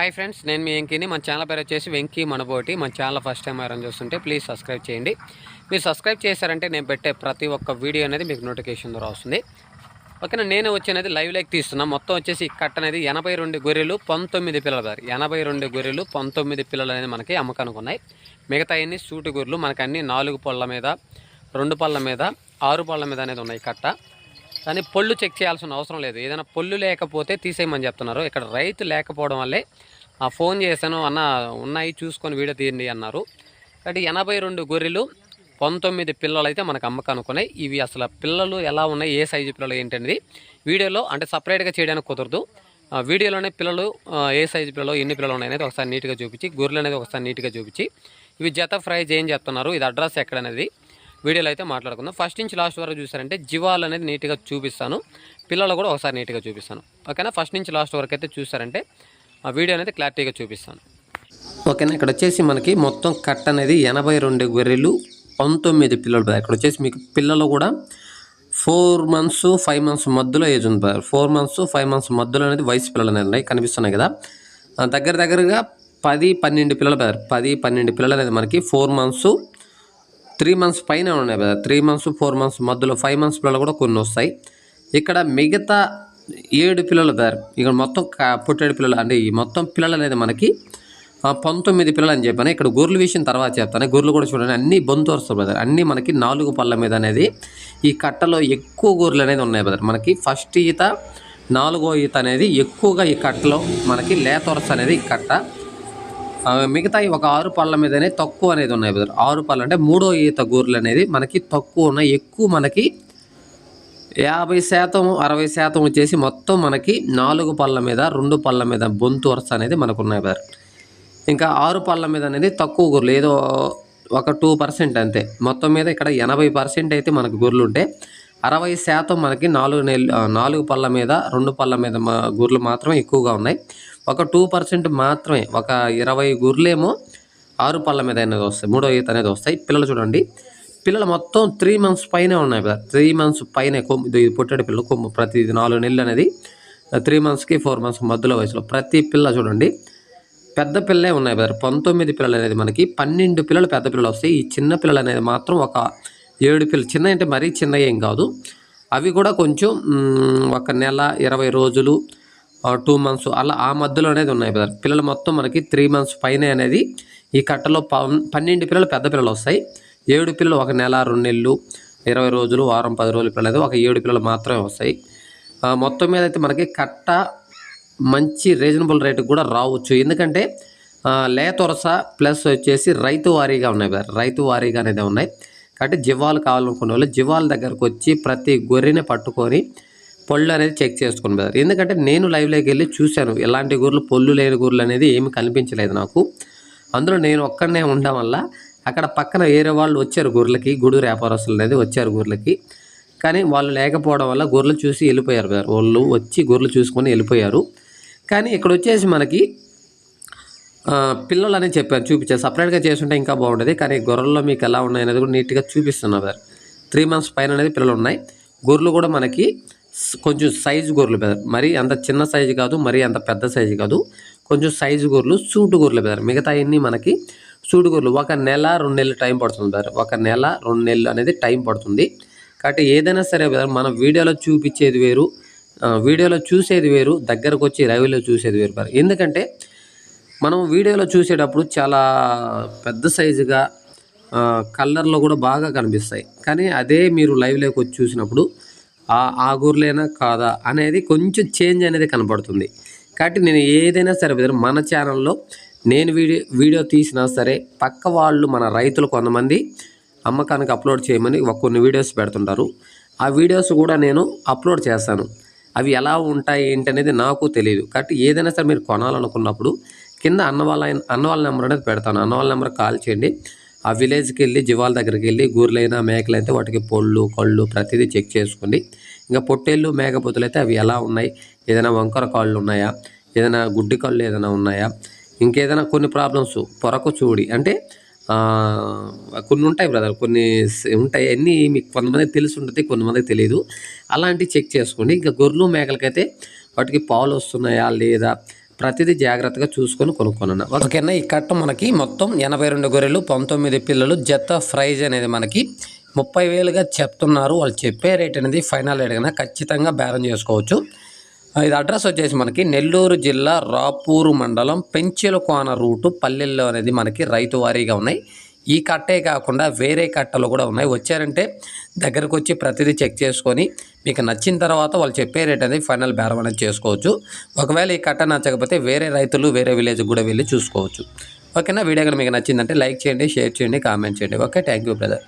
Hi friends నేను మీ వెంకీని. మన channel పేరు వచ్చేసి వెంకీ మనబోటి. మన ఛానల్ ఫస్ట్ టైం ఎవరైనా చూస్తుంటే ప్లీజ్ సబ్స్క్రైబ్ చేయండి. మీరు సబ్స్క్రైబ్ చేశారంటే నేను పెట్టే ప్రతి ఒక్క వీడియో అనేది మీకు నోటిఫికేషన్ ద్వారా వస్తుంది. ఓకేనా నేను వచ్చేది లైవ్ లైక్ తీస్తున్నా. మొత్తం వచ్చేసి కట్ కట్ట అనేది ఎనభై రెండు గొర్రెలు పంతొమ్మిది పిల్లలు దారి ఎనభై రెండు గొర్రెలు పంతొమ్మిది పిల్లలు అనేది మనకి అమ్మకానికి ఉన్నాయి మిగతా అన్ని సూటి గొర్రెలు? మనకు అన్ని నాలుగు పళ్ళ మీద రెండు పళ్ళ మీద ఆరు పళ్ళ మీద అనేది ఉన్నాయి కట్ట. కానీ పళ్ళు చెక్ చేయాల్సిన అవసరం లేదు. ఏదైనా పళ్ళు లేకపోతే తీసేయమని చెప్తున్నారు. ఇక్కడ రైతు లేకపోవడం వల్లే ఆ ఫోన్ చేశాను అన్న ఉన్నాయి చూసుకొని వీడియో తీయండి అన్నారు. కాబట్టి ఎనభై రెండు గొర్రెలు పంతొమ్మిది పిల్లలు అయితే మనకు అమ్మకనుకున్నాయి. ఇవి అసలు పిల్లలు ఎలా ఉన్నాయి ఏ సైజు పిల్లలు ఏంటనేది వీడియోలో అంటే సపరేట్గా చేయడానికి కుదరదు. వీడియోలోనే పిల్లలు ఏ సైజు పిల్లలు ఎన్ని పిల్లలు ఉన్నాయి అనేది ఒకసారి నీట్గా చూపించి గొర్రెలు అనేది ఒకసారి నీట్గా చూపించి ఇవి జత ఫ్రై చేయని చెప్తున్నారు. ఇది అడ్రస్ ఎక్కడనేది? వీడియోలో అయితే మాట్లాడుకుందాం. ఫస్ట్ నుంచి లాస్ట్ వరకు చూసారంటే జీవాలు అనేది నీట్గా చూపిస్తాను. పిల్లలు కూడా ఒకసారి నీట్గా చూపిస్తాను. ఓకేనా ఫస్ట్ నుంచి లాస్ట్ వరకు అయితే చూసారంటే ఆ వీడియో అనేది క్లారిటీగా చూపిస్తాను. ఓకేనా ఇక్కడ వచ్చేసి మనకి మొత్తం కట్ అనేది ఎనభై రెండు గొర్రెలు పంతొమ్మిది పిల్లలు. ఇక్కడ వచ్చేసి మీకు పిల్లలు కూడా ఫోర్ మంత్స్ ఫైవ్ మంత్స్ మధ్యలో ఏజ్ ఉంది. Brother. Four months five months మధ్యలో అనేది వయసు పిల్లలు అనేది ఉన్నాయి కనిపిస్తున్నాయి కదా. దగ్గర దగ్గరగా పది పన్నెండు పిల్లలు బ్రదర్. పది పన్నెండు పిల్లలు అనేది మనకి ఫోర్ మంత్స్ త్రీ మంత్స్ పైన ఉన్నాయి కదా. త్రీ మంత్స్ ఫోర్ మంత్స్ మధ్యలో ఫైవ్ మంత్స్ పిల్లలు కూడా కొన్ని వస్తాయి. ఇక్కడ మిగతా ఏడు పిల్లలు దారు ఇక్కడ మొత్తం పుట్టేడు పిల్లలు అంటే ఈ మొత్తం పిల్లలు అనేది మనకి పంతొమ్మిది పిల్లలు అని చెప్పాను. ఇక్కడ గొర్రెలు విషయం తర్వాత చెప్తాను. గొర్రెలు కూడా చూడండి అన్ని బొంతు వస్తాయి బ్రదర్ అన్నీ మనకి నాలుగు పళ్ళ మీద అనేది ఈ కట్టలో ఎక్కువ గొర్రెలు అనేది ఉన్నాయి బ్రదర్ మనకి ఫస్ట్ ఈత నాలుగో ఈత అనేది ఎక్కువగా ఈ కట్టలో మనకి లేత వరస అనేది ఈ కట్ట. మిగతా ఒక ఆరు పళ్ళ మీదనే తక్కువ అనేది ఉన్నాయి బ్రదర్. ఆరు పళ్ళు అంటే మూడో ఈత గూర్లు అనేది మనకి తక్కువ ఉన్నాయి. ఎక్కువ మనకి యాభై శాతం అరవై శాతం వచ్చేసి మొత్తం మనకి నాలుగు పళ్ళ మీద రెండు పళ్ళ మీద బొంతు వరుస అనేది మనకు ఉన్నాయి బ్రదర్. ఇంకా ఆరు పళ్ళ మీద అనేది తక్కువ గొర్రెలు ఏదో ఒక టూ పర్సెంట్ అంతే. మొత్తం మీద ఇక్కడ ఎనభై పర్సెంట్ అయితే మనకు గొర్రెలు ఉంటే అరవై శాతం మనకి నాలుగు నెలలు నాలుగు పళ్ళ మీద రెండు పళ్ళ మీద మా గొర్రెలు మాత్రమే ఎక్కువగా ఉన్నాయి. ఒక టూ పర్సెంట్ మాత్రమే. ఒక ఇరవై గుర్లేమో ఆరు పళ్ళ మీద అనేది వస్తాయి మూడో ఈత అనేది వస్తాయి. పిల్లలు చూడండి. పిల్లలు మొత్తం త్రీ మంత్స్ పైనే ఉన్నాయి కదా త్రీ మంత్స్ పైనే కొమ్ము ఇది పుట్టడి పిల్లలు కొమ్ము ప్రతి నాలుగు నెలలు అనేది త్రీ మంత్స్కి ఫోర్ మంత్స్ మధ్యలో వయసులో ప్రతి పిల్ల చూడండి. పెద్ద పిల్లలే ఉన్నాయి బ్రదర్ పంతొమ్మిది పిల్లలు అనేది మనకి పన్నెండు పిల్లలు పెద్ద పిల్లలు వస్తాయి. ఈ చిన్న పిల్లలు అనేది మాత్రం ఒక ఏడు పిల్లలు. చిన్న అంటే మరీ చిన్న ఏం కాదు. అవి కూడా కొంచెం ఒక నెల ఇరవై రోజులు టూ మంత్స్ అలా ఆ మధ్యలో అనేది ఉన్నాయి బ్రదర్. పిల్లలు మొత్తం మనకి త్రీ మంత్స్ పైన అనేది ఈ కట్టలో పన్నెండు పిల్లలు పెద్ద పిల్లలు వస్తాయి. ఏడు పిల్లలు ఒక నెల రెండు నెలలు ఇరవై రోజులు వారం పది రోజులు పిల్లలు అయితే ఒక ఏడు పిల్లలు మాత్రమే వస్తాయి. మొత్తం మీద అయితే మనకి కట్ట మంచి రీజనబుల్ రేటుకి కూడా రావచ్చు. ఎందుకంటే ఆ, లేతొరస ప్లస్ వచ్చేసి రైతు వారీగా ఉన్నాయి బ్రదర్. రైతు వారీగా అనేది ఉన్నాయి. కాబట్టి జివాలు కావాలనుకునే వాళ్ళు జివాల దగ్గరకు వచ్చి ప్రతి గొర్రెని పట్టుకొని పళ్ళు అనేది చెక్ చేసుకోండి బ్రదర్. ఎందుకంటే నేను లైవ్లోకి వెళ్ళి చూశాను. ఎలాంటి గుర్రలు పొల్లు లేని గొర్రెలు అనేది ఏమి కనిపించలేదు నాకు. అందులో నేను ఒక్కడనే ఉండడం వల్ల అక్కడ పక్కన వేరే వాళ్ళు వచ్చారు గొర్రెలకి గుడి వ్యాపారస్తులు అనేది వచ్చారు గొర్రెలకి కానీ వాళ్ళు లేకపోవడం వల్ల గొర్రెలు చూసి వెళ్ళిపోయారు బ్రదర్. వాళ్ళు వచ్చి గొర్రెలు చూసుకొని వెళ్ళిపోయారు. కానీ ఇక్కడ వచ్చేసి మనకి పిల్లలు అనేది చెప్పారు చూపించారు. సపరేట్గా చేస్తుంటే ఇంకా బాగుండేది. కానీ గొర్రెల్లో మీకు ఎలా ఉన్నాయి అనేది కూడా నీట్గా చూపిస్తున్నారు బ్రదర్. త్రీ మంత్స్ పైన అనేది పిల్లలు ఉన్నాయి. గొర్రెలు కూడా మనకి కొంచెం సైజు గొర్రెలు బ్రదర్ మరి అంత చిన్న సైజు కాదు మరీ అంత పెద్ద సైజు కాదు. కొంచెం సైజు గొర్రెలు సూటు గొర్రెలు బ్రదర్ మిగతా అన్ని మనకి సూటు గొర్రెలు. ఒక నెల రెండు నెలలు టైం పడుతుంది బ్రదర్ ఒక నెల రెండు నెలలు అనేది టైం పడుతుంది. కాబట్టి ఏదైనా సరే బ్రదర్ మనం వీడియోలో చూపించేది వేరు వీడియోలో చూసేది వేరు దగ్గరకు వచ్చి లైవ్లో చూసేది వేరు బ్రదర్ ఎందుకంటే మనం వీడియోలో చూసేటప్పుడు చాలా పెద్ద సైజుగా కలర్లో కూడా బాగా కనిపిస్తాయి. కానీ అదే మీరు లైవ్లోకి వచ్చి చూసినప్పుడు ఆ కాదా అనేది కొంచెం చేంజ్ అనేది కనబడుతుంది. కాబట్టి నేను ఏదైనా సరే మన ఛానల్లో నేను వీడియో వీడియో తీసినా సరే పక్క వాళ్ళు మన రైతులు కొంతమంది అమ్మకానికి అప్లోడ్ చేయమని ఒక కొన్ని వీడియోస్ పెడుతుంటారు. ఆ వీడియోస్ కూడా నేను అప్లోడ్ చేస్తాను. అవి ఎలా ఉంటాయి ఏంటి అనేది నాకు తెలియదు కాబట్టి ఏదైనా సరే మీరు కొనాలనుకున్నప్పుడు కింద అన్న వాళ్ళ నెంబర్ అనేది పెడతాను. అన్నవాళ్ళ నెంబర్ కాల్ చేయండి. ఆ విలేజ్కి వెళ్ళి జివాల దగ్గరికి వెళ్ళి గూర్లైనా మేకలైతే వాటికి పొళ్ళు కళ్ళు ప్రతిదీ చెక్ చేసుకోండి ఇంకా పొట్టేళ్ళు మేకపోతులు అయితే అవి ఎలా ఉన్నాయి? ఏదైనా వంకర కాళ్ళు ఉన్నాయా? ఏదైనా గుడ్డి కళ్ళు ఏదైనా ఉన్నాయా? ఇంకేదైనా కొన్ని ప్రాబ్లమ్స్ పొరకు చూడి అంటే కొన్ని ఉంటాయి బ్రదర్ కొన్ని ఉంటాయి. అన్నీ మీకు కొంతమందికి తెలిసి ఉంటుంది కొంతమందికి తెలియదు అలాంటివి చెక్ చేసుకోండి ఇంకా గొర్రెలు మేకలకైతే వాటికి పాలు వస్తున్నాయా లేదా? ప్రతిదీ జాగ్రత్తగా చూసుకొని కొనుక్కున్నాను. ఓకేనా ఈ కట్ట మనకి మొత్తం ఎనభై రెండు గొర్రెలు పంతొమ్మిది పిల్లలు జత ప్రైజ్ అనేది మనకి ముప్పై వేలుగా చెప్తున్నారు. వాళ్ళు చెప్పే రేట్ అనేది ఫైనల్ రేట్ కన్నా ఖచ్చితంగా బేరం చేసుకోవచ్చు. ఇది అడ్రస్ వచ్చేసి మనకి నెల్లూరు జిల్లా రాపూరు మండలం పెంచెలకోన రూటు పల్లెల్లో అనేది మనకి రైతు వారీగా ఉన్నాయి. ఈ కట్టే కాకుండా వేరే కట్టలు కూడా ఉన్నాయి. వచ్చారంటే దగ్గరకు వచ్చి ప్రతిదీ చెక్ చేసుకొని మీకు నచ్చిన తర్వాత వాళ్ళు చెప్పే రేట్ అనేది ఫైనల్ బేరం అనేది చేసుకోవచ్చు. ఒకవేళ ఈ కట్ట నచ్చకపోతే వేరే రైతులు వేరే విలేజ్కి కూడా వెళ్ళి చూసుకోవచ్చు. ఓకేనా? వీడియో కనుక మీకు నచ్చిందంటే లైక్ చేయండి షేర్ చేయండి కామెంట్ చేయండి. ఓకే? Thank you brother.